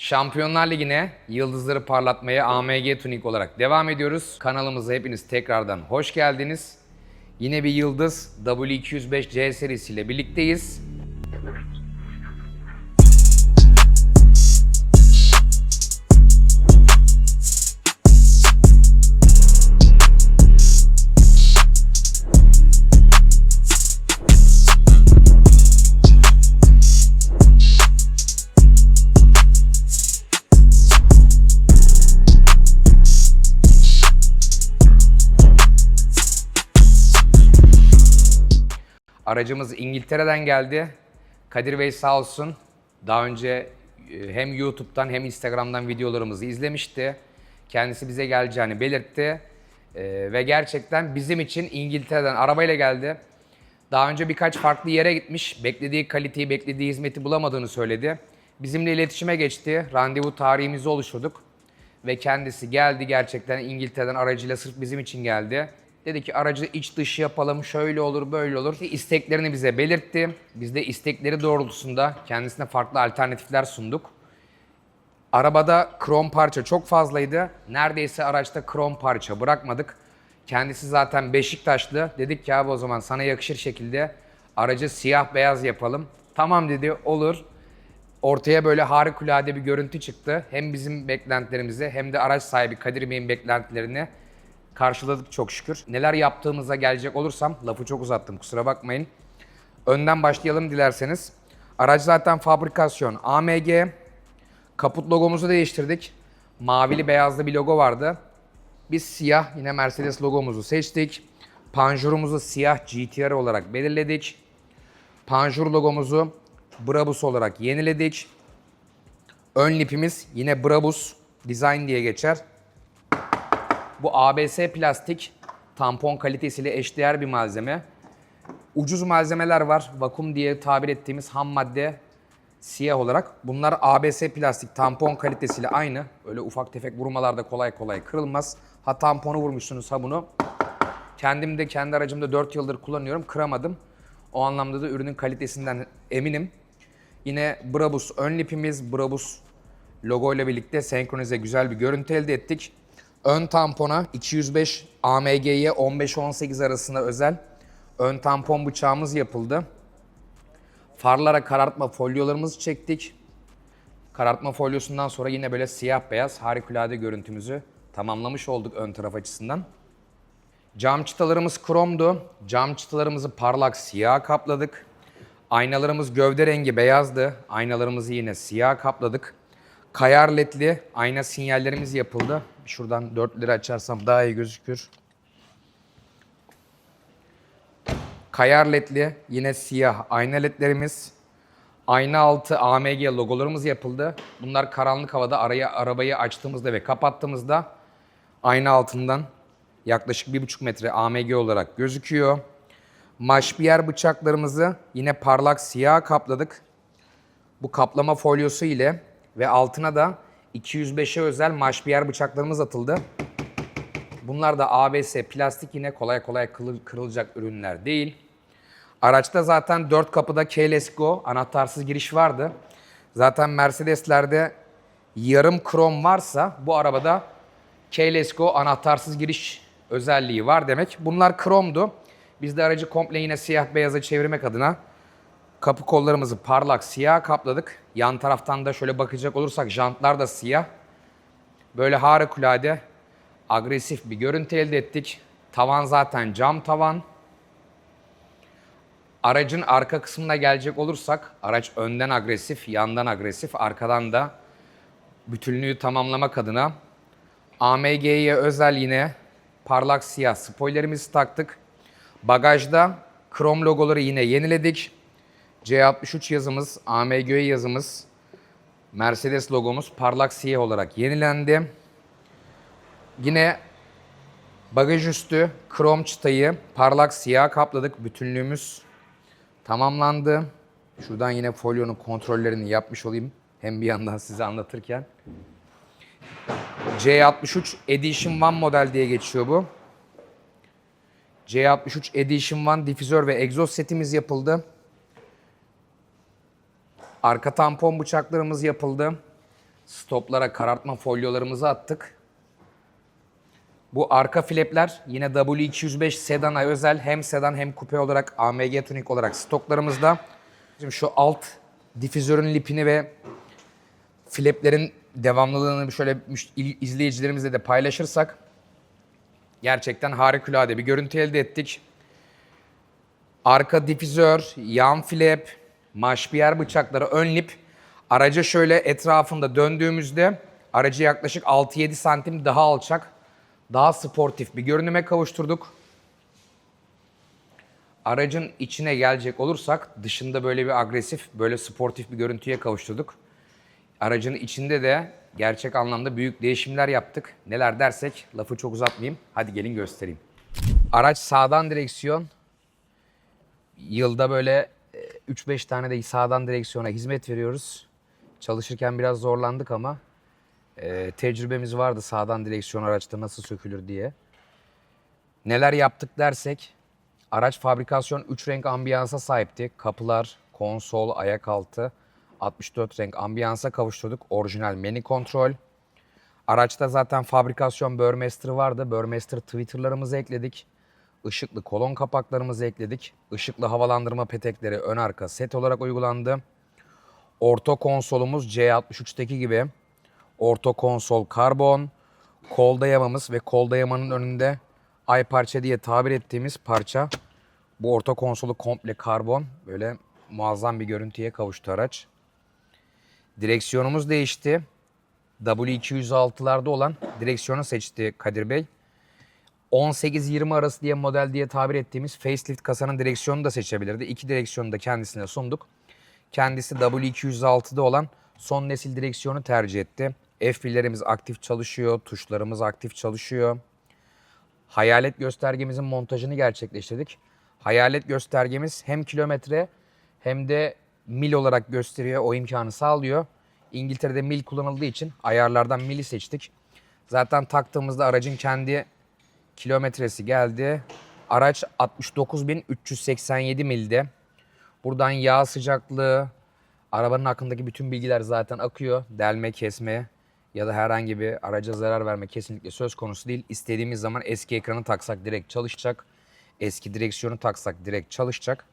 Şampiyonlar Ligi'ne yıldızları parlatmaya AMG Tuning olarak devam ediyoruz. Kanalımıza hepiniz tekrardan hoş geldiniz. Yine bir yıldız W205C serisiyle birlikteyiz. Aracımız İngiltere'den geldi. Kadir Bey sağ olsun. Daha önce e, hem YouTube'dan hem Instagram'dan videolarımızı izlemişti. Kendisi bize geleceğini belirtti. E, ve gerçekten bizim için İngiltere'den arabayla geldi. Daha önce birkaç farklı yere gitmiş. Beklediği kaliteyi, beklediği hizmeti bulamadığını söyledi. Bizimle iletişime geçti. Randevu tarihimizi oluşturduk. Ve kendisi geldi gerçekten İngiltere'den aracıyla sırf bizim için geldi. Dedi ki aracı iç dış yapalım, şöyle olur, böyle olur. İsteklerini bize belirtti. Biz de istekleri doğrultusunda kendisine farklı alternatifler sunduk. Arabada krom parça çok fazlaydı. Neredeyse araçta krom parça bırakmadık. Kendisi zaten Beşiktaşlı. Dedik ki abi o zaman sana yakışır şekilde aracı siyah beyaz yapalım. Tamam dedi olur. Ortaya böyle harikulade bir görüntü çıktı. Hem bizim beklentilerimizi hem de araç sahibi Kadir Bey'in beklentilerini karşıladık çok şükür. Neler yaptığımıza gelecek olursam, lafı çok uzattım kusura bakmayın. Önden başlayalım dilerseniz. Araç zaten fabrikasyon AMG. Kaput logomuzu değiştirdik. Mavili beyazlı bir logo vardı. Biz siyah yine Mercedes logomuzu seçtik. Panjurumuzu siyah GTR olarak belirledik. Panjur logomuzu Brabus olarak yeniledik. Ön lipimiz yine Brabus Design diye geçer. Bu ABS plastik tampon kalitesiyle eşdeğer bir malzeme. Ucuz malzemeler var. Vakum diye tabir ettiğimiz ham madde siyah olarak. Bunlar ABS plastik tampon kalitesiyle aynı. Öyle ufak tefek vurmalarda kolay kolay kırılmaz. Ha tamponu vurmuşsunuz ha bunu. Kendim de kendi aracımda 4 yıldır kullanıyorum. Kıramadım. O anlamda da ürünün kalitesinden eminim. Yine Brabus ön lipimiz, Brabus logo ile birlikte senkronize güzel bir görüntü elde ettik. Ön tampona 205 AMG'ye 15-18 arasında özel ön tampon bıçağımız yapıldı. Farlara karartma folyolarımızı çektik. Karartma folyosundan sonra yine böyle siyah beyaz harikulade görüntümüzü tamamlamış olduk ön taraf açısından. Cam çıtalarımız kromdu. Cam çıtalarımızı parlak siyah kapladık. Aynalarımız gövde rengi beyazdı. Aynalarımızı yine siyah kapladık. Kayar ledli ayna sinyallerimiz yapıldı. Şuradan 4 lira açarsam daha iyi gözükür. Kayar ledli yine siyah ayna ledlerimiz. Ayna altı AMG logolarımız yapıldı. Bunlar karanlık havada araya arabayı açtığımızda ve kapattığımızda ayna altından yaklaşık 1,5 metre AMG olarak gözüküyor. Maşbiyer bıçaklarımızı yine parlak siyah kapladık. Bu kaplama folyosu ile ve altına da 205'e özel maşbiyer bıçaklarımız atıldı. Bunlar da ABS plastik yine kolay kolay kırıl- kırılacak ürünler değil. Araçta zaten 4 kapıda Keyless Go anahtarsız giriş vardı. Zaten Mercedes'lerde yarım krom varsa bu arabada Keyless Go anahtarsız giriş özelliği var demek. Bunlar kromdu. Biz de aracı komple yine siyah beyaza çevirmek adına kapı kollarımızı parlak siyah kapladık. Yan taraftan da şöyle bakacak olursak jantlar da siyah. Böyle harikulade agresif bir görüntü elde ettik. Tavan zaten cam tavan. Aracın arka kısmına gelecek olursak araç önden agresif, yandan agresif, arkadan da bütünlüğü tamamlamak adına AMG'ye özel yine parlak siyah spoilerimizi taktık. Bagajda krom logoları yine yeniledik. C63 yazımız, AMG yazımız, Mercedes logomuz parlak siyah olarak yenilendi. Yine bagaj üstü krom çıtayı parlak siyah kapladık. Bütünlüğümüz tamamlandı. Şuradan yine folyonun kontrollerini yapmış olayım. Hem bir yandan size anlatırken. C63 Edition 1 model diye geçiyor bu. C63 Edition 1 difüzör ve egzoz setimiz yapıldı. Arka tampon bıçaklarımız yapıldı. Stoplara karartma folyolarımızı attık. Bu arka flapler yine W205 sedana özel hem sedan hem kupe olarak AMG Tuning olarak stoklarımızda. Şimdi şu alt difüzörün lipini ve flaplerin devamlılığını şöyle izleyicilerimizle de paylaşırsak gerçekten harikulade bir görüntü elde ettik. Arka difüzör, yan flap, maşpiyer bıçakları, ön lip. Aracı şöyle etrafında döndüğümüzde aracı yaklaşık 6-7 santim daha alçak, daha sportif bir görünüme kavuşturduk. Aracın içine gelecek olursak dışında böyle bir agresif, böyle sportif bir görüntüye kavuşturduk. Aracın içinde de gerçek anlamda büyük değişimler yaptık. Neler dersek lafı çok uzatmayayım. Hadi gelin göstereyim. Araç sağdan direksiyon, yılda böyle 3-5 tane de sağdan direksiyona hizmet veriyoruz. Çalışırken biraz zorlandık ama e, tecrübemiz vardı sağdan direksiyon araçta nasıl sökülür diye. Neler yaptık dersek araç fabrikasyon 3 renk ambiyansa sahipti. Kapılar, konsol, ayak altı 64 renk ambiyansa kavuşturduk. Orijinal menü kontrol. Araçta zaten fabrikasyon Burmester vardı. Burmester Twitter'larımızı ekledik. Işıklı kolon kapaklarımızı ekledik. Işıklı havalandırma petekleri ön arka set olarak uygulandı. Orta konsolumuz C63'teki gibi. Orta konsol karbon. Kol dayamamız ve kol dayamanın önünde ay parça diye tabir ettiğimiz parça. Bu orta konsolu komple karbon. Böyle muazzam bir görüntüye kavuştu araç. Direksiyonumuz değişti. W206'larda olan direksiyonu seçti Kadir Bey. 18-20 arası diye model diye tabir ettiğimiz facelift kasanın direksiyonunu da seçebilirdi. İki direksiyonu da kendisine sunduk. Kendisi W206'da olan son nesil direksiyonu tercih etti. F1'lerimiz aktif çalışıyor, tuşlarımız aktif çalışıyor. Hayalet göstergemizin montajını gerçekleştirdik. Hayalet göstergemiz hem kilometre hem de mil olarak gösteriyor. O imkanı sağlıyor. İngiltere'de mil kullanıldığı için ayarlardan mili seçtik. Zaten taktığımızda aracın kendi kilometresi geldi. Araç 69.387 milde. Buradan yağ sıcaklığı, arabanın hakkındaki bütün bilgiler zaten akıyor. Delme, kesme ya da herhangi bir araca zarar verme kesinlikle söz konusu değil. İstediğimiz zaman eski ekranı taksak direkt çalışacak. Eski direksiyonu taksak direkt çalışacak.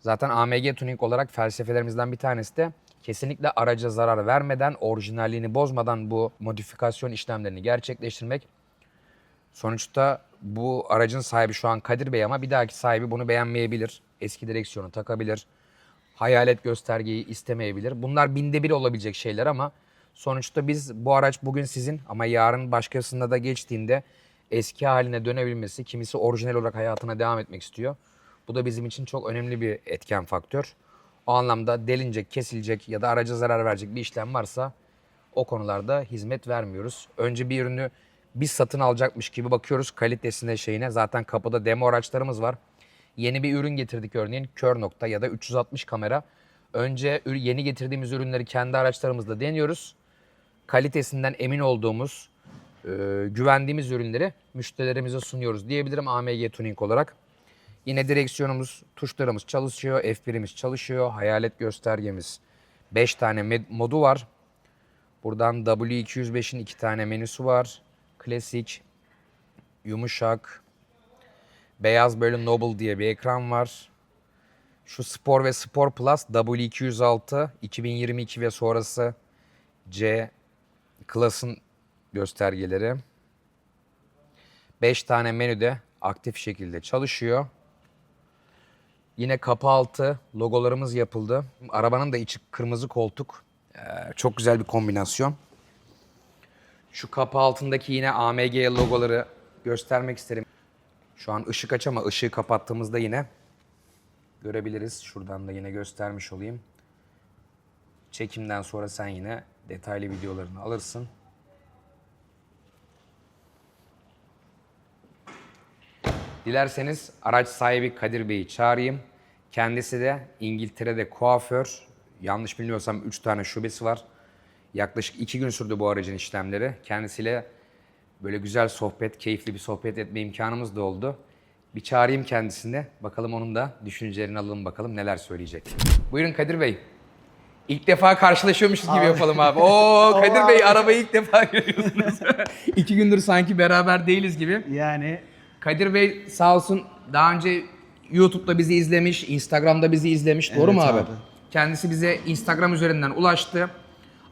Zaten AMG Tuning olarak felsefelerimizden bir tanesi de kesinlikle araca zarar vermeden, orijinalliğini bozmadan bu modifikasyon işlemlerini gerçekleştirmek. Sonuçta bu aracın sahibi şu an Kadir Bey ama bir dahaki sahibi bunu beğenmeyebilir. Eski direksiyonu takabilir. Hayalet göstergeyi istemeyebilir. Bunlar binde bir olabilecek şeyler ama sonuçta biz bu araç bugün sizin ama yarın başkasında da geçtiğinde eski haline dönebilmesi, kimisi orijinal olarak hayatına devam etmek istiyor. Bu da bizim için çok önemli bir etken faktör. O anlamda delinecek, kesilecek ya da araca zarar verecek bir işlem varsa o konularda hizmet vermiyoruz. Önce bir ürünü biz satın alacakmış gibi bakıyoruz kalitesine şeyine. Zaten kapıda demo araçlarımız var. Yeni bir ürün getirdik örneğin kör nokta ya da 360 kamera. Önce yeni getirdiğimiz ürünleri kendi araçlarımızda deniyoruz. Kalitesinden emin olduğumuz, e, güvendiğimiz ürünleri müşterilerimize sunuyoruz diyebilirim AMG Tuning olarak. Yine direksiyonumuz, tuşlarımız çalışıyor, F1'imiz çalışıyor, hayalet göstergemiz 5 tane modu var. Buradan W205'in 2 tane menüsü var. Klasik, yumuşak, beyaz böyle Noble diye bir ekran var. Şu Spor ve Spor Plus W206 2022 ve sonrası C Class'ın göstergeleri. 5 tane menüde aktif şekilde çalışıyor. Yine kapı altı logolarımız yapıldı. Arabanın da içi kırmızı koltuk. Ee, çok güzel bir kombinasyon. Şu kapı altındaki yine AMG logoları göstermek isterim. Şu an ışık aç ama ışığı kapattığımızda yine görebiliriz. Şuradan da yine göstermiş olayım. Çekimden sonra sen yine detaylı videolarını alırsın. Dilerseniz araç sahibi Kadir Bey'i çağırayım. Kendisi de İngiltere'de kuaför. Yanlış bilmiyorsam 3 tane şubesi var. Yaklaşık 2 gün sürdü bu aracın işlemleri. Kendisiyle böyle güzel sohbet, keyifli bir sohbet etme imkanımız da oldu. Bir çağırayım kendisini. Bakalım onun da düşüncelerini alalım bakalım neler söyleyecek. Buyurun Kadir Bey. İlk defa karşılaşıyormuşuz gibi yapalım abi. Oo Kadir Bey arabayı ilk defa görüyorsunuz. İki gündür sanki beraber değiliz gibi. Yani Kadir Bey sağ olsun daha önce YouTube'da bizi izlemiş, Instagram'da bizi izlemiş. Doğru mu abi? abi. Kendisi bize Instagram üzerinden ulaştı.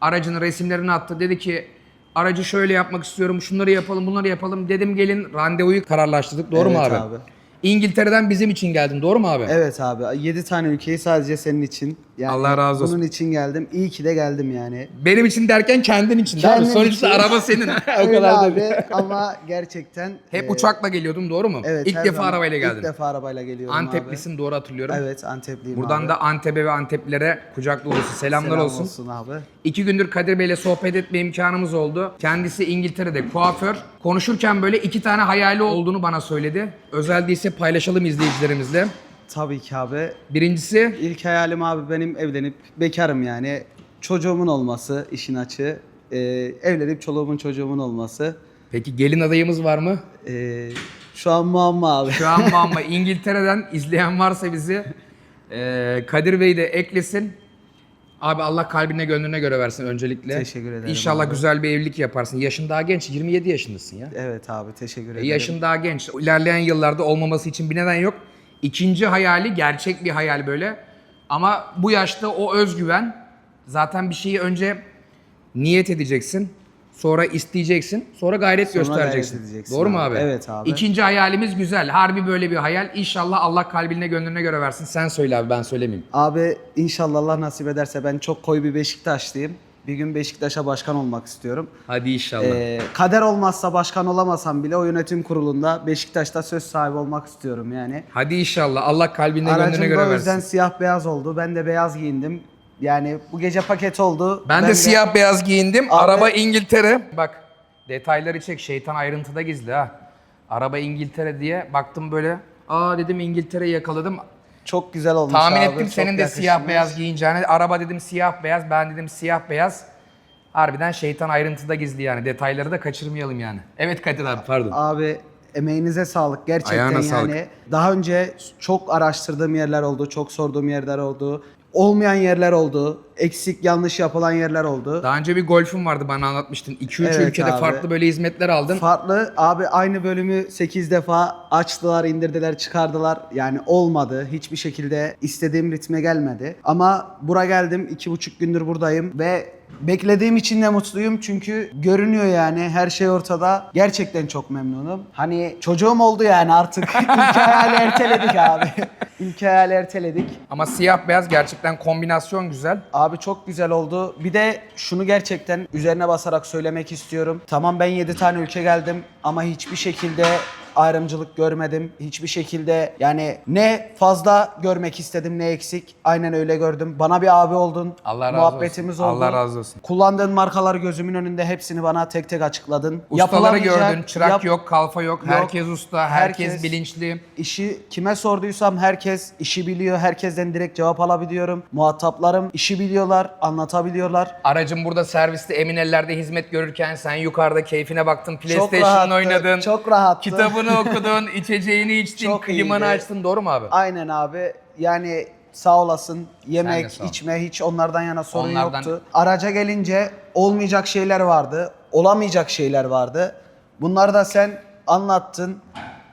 Aracının resimlerini attı. Dedi ki aracı şöyle yapmak istiyorum, şunları yapalım, bunları yapalım. Dedim gelin randevuyu kararlaştırdık. Doğru mu Evet abi? abi. İngiltere'den bizim için geldin. Doğru mu abi? evet abi 7 tane ülkeyi sadece senin için. Yani Allah razı olsun. Bunun için geldim. İyi ki de geldim yani. Benim için derken kendin için değil mi? Kendim Sonuçta için. araba senin. o Öyle kadar da abi değil. ama gerçekten Hep e, uçakla geliyordum doğru mu? Evet, İlk her defa zaman- arabayla geldin. İlk defa arabayla geliyorum Anteplisin doğru hatırlıyorum. abi. Evet Antepliyim Buradan abi. da Antep'e ve Anteplilere kucak dolusu selamlar Selam olsun. olsun abi. İki gündür Kadir Bey'le sohbet etme imkanımız oldu. Kendisi İngiltere'de kuaför. Konuşurken böyle iki tane hayali olduğunu bana söyledi. Özel değilse paylaşalım izleyicilerimizle. Tabii ki abi. Birincisi İlk hayalim abi benim evlenip bekarım yani. Çocuğumun olması işin açığı. Ee, evlenip çoluğumun çocuğumun olması. peki gelin adayımız var mı? Ee, şu an muamma abi. Şu an ama İngiltere'den izleyen varsa bizi e, Kadir Bey de eklesin. Abi Allah kalbine gönlüne göre versin öncelikle. Teşekkür ederim İnşallah abi. güzel bir evlilik yaparsın. Yaşın daha genç. 27 yaşındasın ya. Evet abi teşekkür E, ederim. yaşın daha genç. İlerleyen yıllarda olmaması için bir neden yok. İkinci hayali gerçek bir hayal böyle. Ama bu yaşta o özgüven zaten bir şeyi önce niyet edeceksin. Sonra isteyeceksin. Sonra gayret Sonra göstereceksin. gayret edeceksin Doğru mu abi. Evet abi. İkinci hayalimiz güzel. Harbi böyle bir hayal. İnşallah Allah kalbine gönlüne göre versin. Sen söyle abi ben söylemeyeyim. Abi inşallah Allah nasip ederse ben çok koyu bir Beşiktaşlıyım. Bir gün Beşiktaş'a başkan olmak istiyorum. Hadi inşallah. Ee, kader olmazsa başkan olamasam bile o yönetim kurulunda Beşiktaş'ta söz sahibi olmak istiyorum yani. Hadi inşallah. Allah kalbine gönlüne Aracım göre da o yüzden versin. siyah beyaz oldu. Ben de beyaz giyindim. Yani bu gece paket oldu. Ben, de, siyah beyaz giyindim. Abi- Araba İngiltere. Bak detayları çek. Şeytan ayrıntıda gizli ha. Araba İngiltere diye baktım böyle. Aa dedim İngiltere'yi yakaladım. Çok güzel olmuş Tahmin abi. ettim çok senin de yakışmış. siyah beyaz giyineceğini. Araba dedim siyah beyaz. Ben dedim siyah beyaz. Harbiden şeytan ayrıntıda gizli yani. Detayları da kaçırmayalım yani. Evet Kadir abi pardon. Abi emeğinize sağlık gerçekten Ayağına yani. sağlık. Daha önce çok araştırdığım yerler oldu, çok sorduğum yerler oldu. Olmayan yerler oldu, eksik yanlış yapılan yerler oldu. Daha önce bir golfüm vardı bana anlatmıştın. 2-3 Evet ülkede abi. farklı böyle hizmetler aldın. Farklı abi aynı bölümü 8 defa açtılar, indirdiler, çıkardılar. Yani olmadı. Hiçbir şekilde istediğim ritme gelmedi. Ama bura geldim. iki buçuk gündür buradayım ve beklediğim için de mutluyum. Çünkü görünüyor yani her şey ortada. Gerçekten çok memnunum. Hani çocuğum oldu yani artık. İlk hayali erteledik abi. İlk hayali erteledik. Ama siyah beyaz gerçekten kombinasyon güzel. Abi çok güzel oldu. Bir de şunu gerçekten üzerine basarak söylemek istiyorum. Tamam ben 7 tane ülke geldim ama hiçbir şekilde ayrımcılık görmedim. Hiçbir şekilde yani ne fazla görmek istedim ne eksik. Aynen öyle gördüm. Bana bir abi oldun. Allah razı Muhabbetimiz olsun. oldu. Allah razı olsun. Kullandığın markalar gözümün önünde hepsini bana tek tek açıkladın. Ustaları Yapılamayacak, gördün. Çırak yap- yok, kalfa yok. Yok. Herkes usta, herkes, Herkes- bilinçli. İşi kime sorduysam herkes işi biliyor. Herkesten direkt cevap alabiliyorum. Muhataplarım işi biliyorlar, anlatabiliyorlar. Aracın burada serviste emin ellerde hizmet görürken sen yukarıda keyfine baktın, PlayStation rahattı, oynadın. çok rahattı. Kitabını okudun, içeceğini içtin, Çok klimanı iyiydi. açtın. Doğru mu abi? Aynen abi. Yani sağ olasın. Yemek, sağ ol. içme hiç onlardan yana sorun Onlardan- yoktu. Araca gelince olmayacak şeyler vardı. Olamayacak şeyler vardı. Bunları da sen anlattın.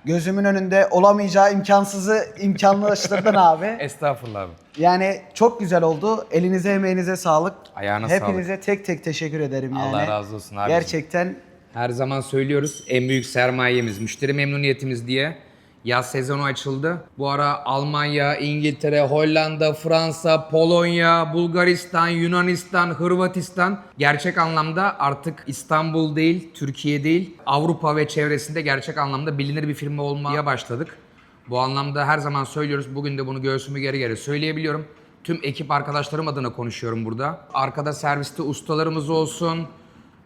Gözümün önünde olamayacağı imkansızı imkanlaştırdın abi. Estağfurullah abi. Yani çok güzel oldu. Elinize emeğinize sağlık. Ayağına Hepinize tek tek teşekkür ederim yani. Allah razı olsun abi. Gerçekten Her zaman söylüyoruz en büyük sermayemiz, müşteri memnuniyetimiz diye. Yaz sezonu açıldı. Bu ara Almanya, İngiltere, Hollanda, Fransa, Polonya, Bulgaristan, Yunanistan, Hırvatistan gerçek anlamda artık İstanbul değil, Türkiye değil, Avrupa ve çevresinde gerçek anlamda bilinir bir firma olmaya başladık. Bu anlamda her zaman söylüyoruz. Bugün de bunu göğsümü geri geri söyleyebiliyorum. Tüm ekip arkadaşlarım adına konuşuyorum burada. Arkada serviste ustalarımız olsun,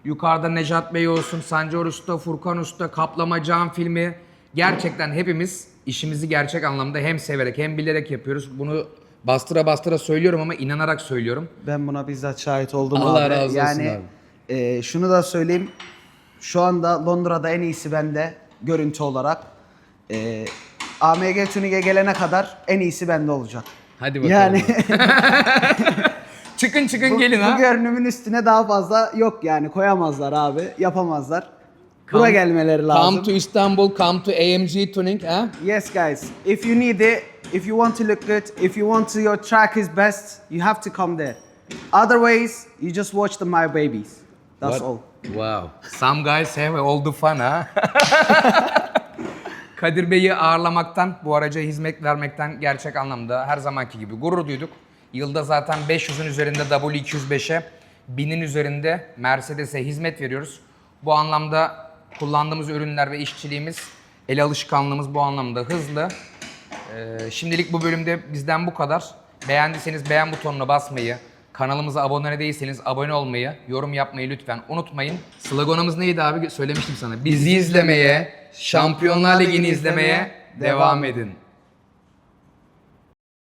Yukarıda Nejat Bey olsun, Sancar Usta, Furkan Usta, Kaplama Cam filmi. Gerçekten hepimiz işimizi gerçek anlamda hem severek hem bilerek yapıyoruz. Bunu bastıra bastıra söylüyorum ama inanarak söylüyorum. Ben buna bizzat şahit oldum Allah abi. razı olsun yani, abi. e, şunu da söyleyeyim. Şu anda Londra'da en iyisi bende görüntü olarak. E, AMG Tuning'e gelene kadar en iyisi bende olacak. Hadi bakalım. Yani Çıkın çıkın Bu, gelin bu ha. görünümün üstüne daha fazla yok yani koyamazlar abi. Yapamazlar. Bura gelmeleri lazım. Come to Istanbul, come to AMG Tuning ha. Yes guys, if you need it, if you want to look good, if you want to your track is best, you have to come there. Otherwise, you just watch the My Babies. That's all. Wow. Some guys have all the fun ha. Kadir Bey'i ağırlamaktan, bu araca hizmet vermekten gerçek anlamda her zamanki gibi gurur duyduk. Yılda zaten 500'ün üzerinde W205'e, 1000'in üzerinde Mercedes'e hizmet veriyoruz. Bu anlamda kullandığımız ürünler ve işçiliğimiz, el alışkanlığımız bu anlamda hızlı. Ee, şimdilik bu bölümde bizden bu kadar. Beğendiyseniz beğen butonuna basmayı, kanalımıza abone değilseniz abone olmayı, yorum yapmayı lütfen unutmayın. Sloganımız neydi abi? Söylemiştim sana. Bizi izlemeye, Şampiyonlar Ligi'ni izlemeye devam edin.